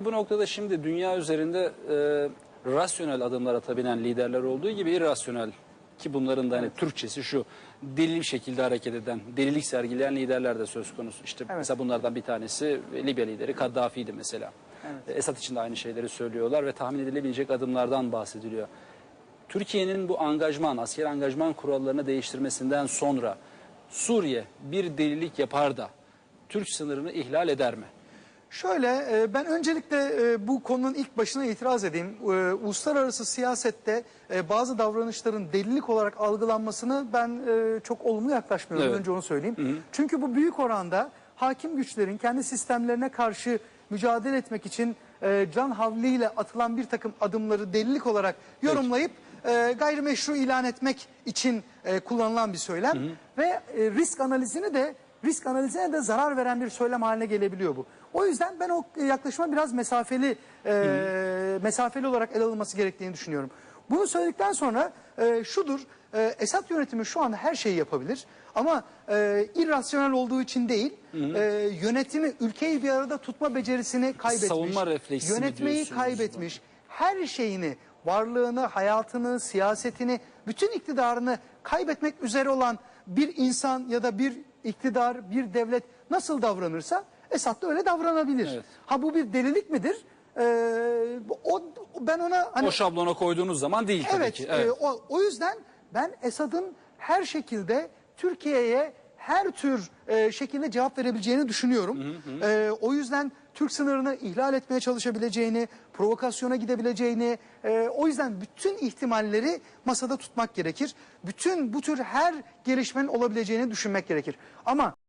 Bu noktada şimdi dünya üzerinde e, rasyonel adımlar atabilen liderler olduğu gibi irrasyonel ki bunların da hani Türkçesi şu deli bir şekilde hareket eden, delilik sergileyen liderler de söz konusu. İşte mesela bunlardan bir tanesi Libya lideri Kaddafi'ydi mesela. E, Esad için de aynı şeyleri söylüyorlar ve tahmin edilebilecek adımlardan bahsediliyor. Türkiye'nin bu angajman, asker angajman kurallarını değiştirmesinden sonra Suriye bir delilik yapar da Türk sınırını ihlal eder mi? Şöyle e, ben öncelikle e, bu konunun ilk başına itiraz edeyim. E, Uluslararası siyasette e, bazı davranışların delilik olarak algılanmasını ben e, çok olumlu yaklaşmıyorum. Evet. Önce onu söyleyeyim. Çünkü bu büyük oranda hakim güçlerin kendi sistemlerine karşı mücadele etmek için e, can havliyle atılan bir takım adımları delilik olarak yorumlayıp e, gayrimeşru ilan etmek için e, kullanılan bir söylem ve e, risk analizini de risk analizine de zarar veren bir söylem haline gelebiliyor bu. O yüzden ben o yaklaşıma biraz mesafeli e, mesafeli olarak ele alınması gerektiğini düşünüyorum. Bunu söyledikten sonra e, şudur, e, Esad yönetimi şu anda her şeyi yapabilir ama e, irrasyonel olduğu için değil, e, yönetimi, ülkeyi bir arada tutma becerisini kaybetmiş, Savunma refleksi yönetmeyi kaybetmiş, her şeyini, varlığını, hayatını, siyasetini, bütün iktidarını kaybetmek üzere olan bir insan ya da bir iktidar, bir devlet nasıl davranırsa Esad da öyle davranabilir. Evet. Ha bu bir delilik midir? Ee, o, ben ona hani O şablona koyduğunuz zaman değil tabii evet, ki. e, o, o yüzden ben Esad'ın her şekilde Türkiye'ye her tür e, şekilde cevap verebileceğini düşünüyorum. E, o yüzden Türk sınırını ihlal etmeye çalışabileceğini, provokasyona gidebileceğini, e, o yüzden bütün ihtimalleri masada tutmak gerekir. Bütün bu tür her gelişmenin olabileceğini düşünmek gerekir. Ama